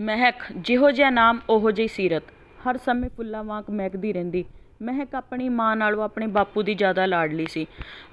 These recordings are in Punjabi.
ਮਹਿਕ, ਜਿਹੋ ਜਿਹਾ ਨਾਮ, ਉਹੋ ਜਿਹੀ ਸੀਰਤ। ਹਰ ਸਮੇਂ ਫੁੱਲਾਂ ਵਾਂਗ ਮਹਿਕਦੀ ਰਹਿੰਦੀ। ਮਹਿਕ ਆਪਣੀ ਮਾਂ ਨਾਲੋਂ ਆਪਣੇ ਬਾਪੂ ਦੀ ਜ਼ਿਆਦਾ ਲਾਡਲੀ ਸੀ।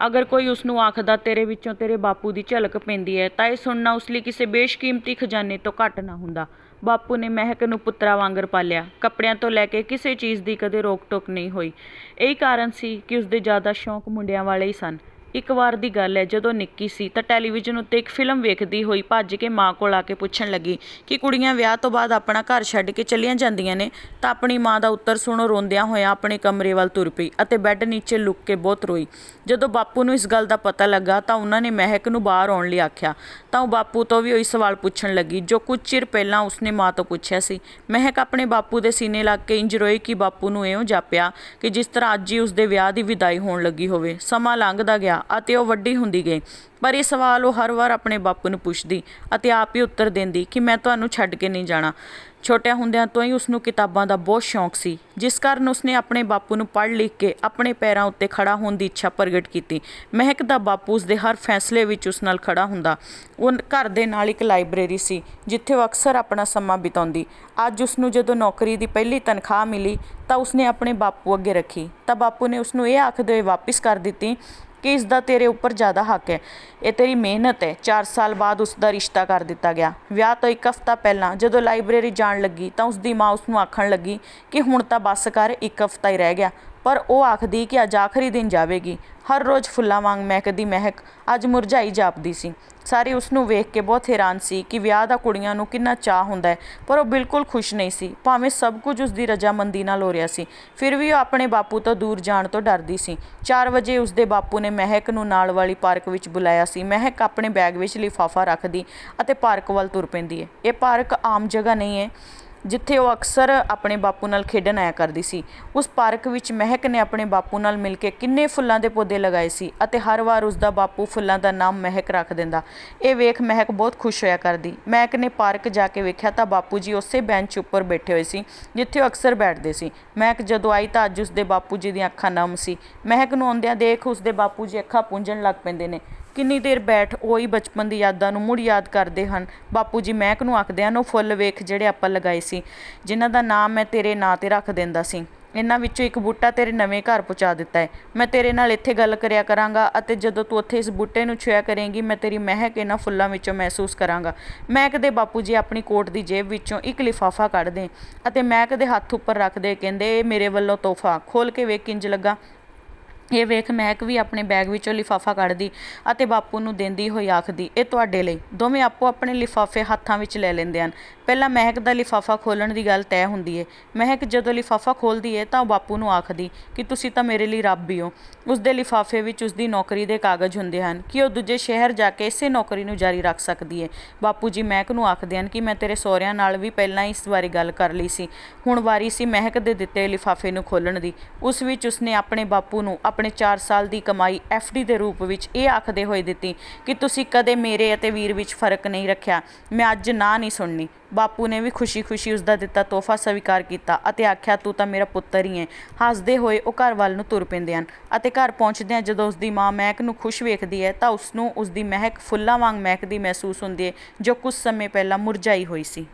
ਅਗਰ ਕੋਈ ਉਸ ਨੂੰ ਆਖਦਾ, ਤੇਰੇ ਵਿੱਚੋਂ ਤੇਰੇ ਬਾਪੂ ਦੀ ਝਲਕ ਪੈਂਦੀ ਹੈ, ਤਾਂ ਇਹ ਸੁਣਨਾ ਉਸ ਲਈ ਕਿਸੇ ਬੇਸ਼ਕੀਮਤੀ ਖਜ਼ਾਨੇ ਤੋਂ ਘੱਟ ਨਾ ਹੁੰਦਾ। ਬਾਪੂ ਨੇ ਮਹਿਕ ਨੂੰ ਪੁੱਤਰਾ ਵਾਂਗਰ ਪਾਲਿਆ। ਕੱਪੜਿਆਂ ਤੋਂ ਲੈ ਕੇ ਕਿਸੇ ਚੀਜ਼ ਦੀ ਕਦੇ ਰੋਕ ਟੋਕ ਨਹੀਂ ਹੋਈ। ਇਹੀ ਕਾਰਨ ਸੀ ਕਿ ਉਸ ਦੇ ਜ਼ਿਆਦਾ ਸ਼ੌਂਕ ਮੁੰਡਿਆਂ ਵਾਲੇ ਹੀ ਸਨ। ਇੱਕ ਵਾਰ ਦੀ ਗੱਲ ਹੈ, ਜਦੋਂ ਨਿੱਕੀ ਸੀ ਤਾਂ ਟੈਲੀਵਿਜ਼ਨ ਉੱਤੇ ਇੱਕ ਫਿਲਮ ਵੇਖਦੀ ਹੋਈ ਭੱਜ ਕੇ ਮਾਂ ਕੋਲ ਆ ਕੇ ਪੁੱਛਣ ਲੱਗੀ ਕਿ ਕੁੜੀਆਂ ਵਿਆਹ ਤੋਂ ਬਾਅਦ ਆਪਣਾ ਘਰ ਛੱਡ ਕੇ ਚਲੀਆਂ ਜਾਂਦੀਆਂ ਨੇ, ਤਾਂ ਆਪਣੀ ਮਾਂ ਦਾ ਉੱਤਰ ਸੁਣੋ ਰੋਂਦਿਆਂ ਹੋਇਆਂ ਆਪਣੇ ਕਮਰੇ ਵੱਲ ਤੁਰ ਪਈ ਅਤੇ ਬੈੱਡ ਨੀਚੇ ਲੁੱਕ ਕੇ ਬਹੁਤ ਰੋਈ। ਜਦੋਂ ਬਾਪੂ ਨੂੰ ਇਸ ਗੱਲ ਦਾ ਪਤਾ ਲੱਗਾ ਤਾਂ ਉਹਨਾਂ ਨੇ ਮਹਿਕ ਨੂੰ ਬਾਹਰ ਆਉਣ ਲਈ ਆਖਿਆ। ਤਾਂ ਉਹ ਬਾਪੂ ਤੋਂ ਵੀ ਉਹੀ ਸਵਾਲ ਪੁੱਛਣ ਲੱਗੀ, ਜੋ ਕੁਝ ਚਿਰ ਪਹਿਲਾਂ ਉਸਨੇ ਮਾਂ ਤੋਂ ਪੁੱਛਿਆ ਸੀ। ਮਹਿਕ ਆਪਣੇ ਬਾਪੂ ਦੇ ਸੀਨੇ ਲੱਗ ਕੇ ਇੰਜ ਰੋਈ ਕਿ ਬਾਪੂ ਨੂੰ ਇਉਂ ਜਾਪਿਆ ਕਿ ਜਿਸ ਤਰ੍ਹਾਂ ਅੱਜ ਹੀ ਉਸਦੇ ਵਿਆਹ ਦੀ ਵਿਦਾਈ ਹੋਣ ਲੱਗੀ ਹੋਵੇ। ਸਮਾਂ ਲੰਘਦਾ ਗਿਆ ਅਤੇ ਉਹ ਵੱਡੀ ਹੁੰਦੀ ਗਈ। ਪਰ ਇਹ ਸਵਾਲ ਉਹ ਹਰ ਵਾਰ ਆਪਣੇ ਬਾਪੂ ਨੂੰ ਪੁੱਛਦੀ ਅਤੇ ਆਪ ਹੀ ਉੱਤਰ ਦਿੰਦੀ ਕਿ ਮੈਂ ਤੁਹਾਨੂੰ ਛੱਡ ਕੇ ਨਹੀਂ ਜਾਣਾ। ਛੋਟਿਆਂ ਹੁੰਦਿਆਂ ਤੋਂ ਹੀ ਉਸ ਨੂੰ ਕਿਤਾਬਾਂ ਦਾ ਬਹੁਤ ਸ਼ੌਂਕ ਸੀ, ਜਿਸ ਕਾਰਨ ਉਸਨੇ ਆਪਣੇ ਬਾਪੂ ਨੂੰ ਪੜ੍ਹ ਲਿਖ ਕੇ ਆਪਣੇ ਪੈਰਾਂ ਉੱਤੇ ਖੜਾ ਹੋਣ ਦੀ ਇੱਛਾ ਪ੍ਰਗਟ ਕੀਤੀ। ਮਹਿਕ ਦਾ ਬਾਪੂ ਉਸ ਦੇ ਹਰ ਫੈਸਲੇ ਵਿੱਚ ਉਸ ਨਾਲ ਖੜਾ ਹੁੰਦਾ। ਉਹ ਘਰ ਦੇ ਨਾਲ ਇੱਕ ਲਾਇਬ੍ਰੇਰੀ ਸੀ, ਜਿੱਥੇ ਉਹ ਅਕਸਰ ਆਪਣਾ ਸਮਾਂ ਬਿਤਾਉਂਦੀ। ਅੱਜ ਉਸ ਨੂੰ ਜਦੋਂ ਨੌਕਰੀ ਦੀ ਪਹਿਲੀ ਤਨਖਾਹ ਮਿਲੀ ਤਾਂ ਉਸਨੇ ਆਪਣੇ ਬਾਪੂ ਅੱਗੇ ਰੱਖੀ। ਤਾਂ ਬਾਪੂ ਨੇ ਉਸ ਨੂੰ ਇਹ ਆਖਦੇ ਹੋਏ ਵਾਪਿਸ ਕਰ ਦਿੱਤੀ ਕਿ ਇਸ ਦਾ ਤੇਰੇ ਉੱਪਰ ਜ਼ਿਆਦਾ ਹੱਕ ਹੈ। ਇਹ ਤੇਰੀ ਮਿਹਨਤ ਹੈ। 4 ਸਾਲ ਬਾਅਦ ਉਸ ਦਾ ਰਿਸ਼ਤਾ ਕਰ ਦਿੱਤਾ ਗਿਆ। ਵਿਆਹ ਤੋਂ ਇੱਕ ਹਫ਼ਤਾ ਪਹਿਲਾਂ ਜਦੋਂ ਲਾਇਬ੍ਰੇਰੀ ਜਾਣ ਲੱਗੀ ਤਾਂ ਉਸ ਦੀ ਮਾਂ ਉਸ ਨੂੰ ਆਖਣ ਲੱਗੀ ਕਿ ਹੁਣ ਤਾਂ ਬੱਸ ਕਰ, ਇੱਕ ਹਫ਼ਤਾ ਹੀ ਰਹਿ ਗਿਆ। ਪਰ ਉਹ ਆਖਦੀ ਕਿ ਅੱਜ ਆਖਰੀ ਦਿਨ ਜਾਵੇਗੀ। ਹਰ ਰੋਜ਼ ਫੁੱਲਾਂ ਵਾਂਗ ਮਹਿਕਦੀ ਮਹਿਕ, ਅੱਜ ਮੁਰਝਾਈ ਜਾਪਦੀ ਸੀ। ਸਾਰੇ ਉਸ ਨੂੰ ਵੇਖ ਕੇ ਬਹੁਤ ਹੈਰਾਨ ਸੀ ਕਿ ਵਿਆਹ ਦਾ ਕੁੜੀਆਂ ਨੂੰ ਕਿੰਨਾ ਚਾਹ ਹੁੰਦਾ ਹੈ, ਪਰ ਉਹ ਬਿਲਕੁਲ ਖੁਸ਼ ਨਹੀਂ ਸੀ। ਭਾਵੇਂ ਸਭ ਕੁਝ ਉਸ ਦੀ ਰਜਾਮੰਦੀ ਨਾਲ ਹੋ ਰਿਹਾ ਸੀ, ਫਿਰ ਵੀ ਉਹ ਆਪਣੇ ਬਾਪੂ ਤੋਂ ਦੂਰ ਜਾਣ ਤੋਂ ਡਰਦੀ ਸੀ। 4 ਵਜੇ ਉਸ ਦੇ ਬਾਪੂ ਨੇ ਮਹਿਕ ਨੂੰ ਨਾਲ ਵਾਲੀ ਪਾਰਕ ਵਿੱਚ ਬੁਲਾਇਆ ਸੀ। ਮਹਿਕ ਆਪਣੇ ਬੈਗ ਵਿੱਚ ਲਿਫਾਫਾ ਰੱਖਦੀ ਅਤੇ ਪਾਰਕ ਵੱਲ ਤੁਰ ਪੈਂਦੀ ਹੈ। ਇਹ ਪਾਰਕ ਆਮ ਜਗ੍ਹਾ ਨਹੀਂ ਹੈ। ਜਿੱਥੇ ਉਹ ਅਕਸਰ ਆਪਣੇ ਬਾਪੂ ਨਾਲ ਖੇਡਣ ਆਇਆ ਕਰਦੀ ਸੀ। ਉਸ ਪਾਰਕ ਵਿੱਚ ਮਹਿਕ ਨੇ ਆਪਣੇ ਬਾਪੂ ਨਾਲ ਮਿਲ ਕੇ ਕਿੰਨੇ ਫੁੱਲਾਂ ਦੇ ਪੌਦੇ ਲਗਾਏ ਸੀ ਅਤੇ ਹਰ ਵਾਰ ਉਸ ਦਾ ਬਾਪੂ ਫੁੱਲਾਂ ਦਾ ਨਾਮ ਮਹਿਕ ਰੱਖ ਦਿੰਦਾ। ਇਹ ਵੇਖ ਮਹਿਕ ਬਹੁਤ ਖੁਸ਼ ਹੋਇਆ ਕਰਦੀ। ਮਹਿਕ ਨੇ ਪਾਰਕ ਜਾ ਕੇ ਵੇਖਿਆ ਤਾਂ ਬਾਪੂ ਜੀ ਉਸੇ ਬੈਂਚ ਉੱਪਰ ਬੈਠੇ ਹੋਏ ਸੀ, ਜਿੱਥੇ ਉਹ ਅਕਸਰ ਬੈਠਦੇ ਸੀ। ਮਹਿਕ ਜਦੋਂ ਆਈ ਤਾਂ ਅੱਜ ਉਸ ਦੇ ਬਾਪੂ ਜੀ ਦੀਆਂ ਅੱਖਾਂ ਨਮ ਸੀ। ਮਹਿਕ ਨੂੰ ਆਉਂਦਿਆਂ ਦੇਖ ਉਸ ਦੇ ਬਾਪੂ ਜੀ ਅੱਖਾਂ ਪੂੰਝਣ ਲੱਗ ਪੈਂਦੇ ਨੇ। ਕਿੰਨੀ ਦੇਰ ਬੈਠ ਉਹੀ ਬਚਪਨ ਦੀ ਯਾਦਾਂ ਨੂੰ ਮੁੜ ਯਾਦ ਕਰਦੇ ਹਨ। ਬਾਪੂ ਜੀ ਮਹਿਕ ਨੂੰ ਆਖਦੇ ਹਨ, ਉਹ ਫੁੱਲ ਵੇਖ ਜਿਹੜੇ ਆਪਾਂ ਲਗਾਏ ਸੀ, ਜਿਨ੍ਹਾਂ ਦਾ ਨਾਮ ਮੈਂ ਤੇਰੇ ਨਾਂ ਤੇ ਰੱਖ ਦਿੰਦਾ ਸੀ। ਇਹਨਾਂ ਵਿੱਚੋਂ ਇੱਕ ਬੂਟਾ ਤੇਰੇ ਨਵੇਂ ਘਰ ਪਹੁੰਚਾ ਦਿੱਤਾ ਹੈ। ਮੈਂ ਤੇਰੇ ਨਾਲ ਇੱਥੇ ਗੱਲ ਕਰਿਆ ਕਰਾਂਗਾ ਅਤੇ ਜਦੋਂ ਤੂੰ ਉੱਥੇ ਇਸ ਬੂਟੇ ਨੂੰ ਛੁਇਆ ਕਰੇਂਗੀ, ਮੈਂ ਤੇਰੀ ਮਹਿਕ ਇਹਨਾਂ ਫੁੱਲਾਂ ਵਿੱਚੋਂ ਮਹਿਸੂਸ ਕਰਾਂਗਾ। ਮਹਿਕ ਦੇ ਬਾਪੂ ਜੀ ਆਪਣੀ ਕੋਟ ਦੀ ਜੇਬ ਵਿੱਚੋਂ ਇੱਕ ਲਿਫਾਫਾ ਕੱਢਦੇ ਅਤੇ ਮਹਿਕ ਦੇ ਹੱਥ ਉੱਪਰ ਰੱਖਦੇ ਕਹਿੰਦੇ, ਇਹ ਮੇਰੇ ਵੱਲੋਂ ਤੋਹਫਾ। ਖੋਲ ਕੇ ਵੇਖ ਕਿੰਜ ਲੱਗਾ। ਇਹ ਵੇਖ ਮਹਿਕ ਵੀ ਆਪਣੇ ਬੈਗ ਵਿੱਚੋਂ ਲਿਫਾਫਾ ਕੱਢਦੀ ਅਤੇ ਬਾਪੂ ਨੂੰ ਦਿੰਦੀ ਹੋਈ ਆਖਦੀ, ਇਹ ਤੁਹਾਡੇ ਲਈ। ਦੋਵੇਂ ਆਪੋ ਆਪਣੇ ਲਿਫਾਫੇ ਹੱਥਾਂ ਵਿੱਚ ਲੈ ਲੈਂਦੇ ਹਨ। ਪਹਿਲਾਂ ਮਹਿਕ ਦਾ ਲਿਫਾਫਾ ਖੋਲਣ ਦੀ ਗੱਲ ਤੈਅ ਹੁੰਦੀ ਹੈ ਮਹਿਕ ਜਦੋਂ ਲਿਫਾਫਾ ਖੋਲਦੀ ਹੈ ਤਾਂ ਉਹ ਬਾਪੂ ਨੂੰ ਆਖਦੀ, ਕਿ ਤੁਸੀਂ ਤਾਂ ਮੇਰੇ ਲਈ ਰੱਬ ਹੀ ਹੋ। ਉਸ ਦੇ ਲਿਫਾਫੇ ਵਿੱਚ ਉਸ ਦੀ ਨੌਕਰੀ ਦੇ ਕਾਗਜ਼ ਹੁੰਦੇ ਹਨ ਕਿ ਉਹ ਦੂਜੇ ਸ਼ਹਿਰ ਜਾ ਕੇ ਇਸੇ ਨੌਕਰੀ ਨੂੰ ਜਾਰੀ ਰੱਖ ਸਕਦੀ ਹੈ ਬਾਪੂ ਜੀ ਮਹਿਕ ਨੂੰ ਆਖਦੇ ਹਨ ਕਿ ਮੈਂ ਤੇਰੇ ਸਹੁਰਿਆਂ ਨਾਲ ਵੀ ਪਹਿਲਾਂ ਇਸ ਬਾਰੇ ਗੱਲ ਕਰ ਲਈ ਸੀ। ਹੁਣ ਵਾਰੀ ਸੀ ਮਹਿਕ ਦੇ ਦਿੱਤੇ ਲਿਫਾਫੇ ਨੂੰ ਖੋਲਣ ਦੀ। ਉਸ ਵਿੱਚ ਉਸਨੇ ਆਪਣੇ ਬਾਪੂ ਨੂੰ ਆਪਣੇ 4 ਸਾਲ ਦੀ ਕਮਾਈ ਡੀ ਦੇ ਰੂਪ ਵਿੱਚ ਇਹ ਆਖਦੇ ਹੋਏ ਦਿੱਤੀ ਕਿ ਤੁਸੀਂ ਕਦੇ ਮੇਰੇ ਅਤੇ ਵੀਰ ਵਿੱਚ ਫ਼ਰਕ ਨਹੀਂ ਰੱਖਿਆ। ਮੈਂ ਅੱਜ ਨਾ ਨਹੀਂ ਸੁਣਨੀ। ਬਾਪੂ ਨੇ ਵੀ ਖੁਸ਼ੀ-ਖੁਸ਼ੀ ਉਸ ਦਾ ਦਿੱਤਾ ਤੋਹਫਾ ਸਵੀਕਾਰ ਕੀਤਾ ਅਤੇ ਆਖਿਆ, ਤੂੰ ਤਾਂ ਮੇਰਾ ਪੁੱਤਰ ਹੀ ਹੈ ਹੱਸਦੇ ਹੋਏ ਉਹ ਘਰ ਵੱਲ ਨੂੰ ਤੁਰ ਪੈਂਦੇ ਹਨ ਅਤੇ ਘਰ ਪਹੁੰਚਦਿਆਂ ਜਦੋਂ ਉਸ ਦੀ ਮਾਂ ਮਹਿਕ ਨੂੰ ਖੁਸ਼ ਵੇਖਦੀ ਹੈ ਤਾਂ ਉਸ ਨੂੰ ਉਸ ਦੀ ਮਹਿਕ ਫੁੱਲਾਂ ਵਾਂਗ ਮਹਿਕਦੀ ਮਹਿਸੂਸ ਹੁੰਦੀ ਹੈ, ਜੋ ਕੁਝ ਸਮੇਂ ਪਹਿਲਾਂ ਮੁਰਝਾਈ ਹੋਈ ਸੀ।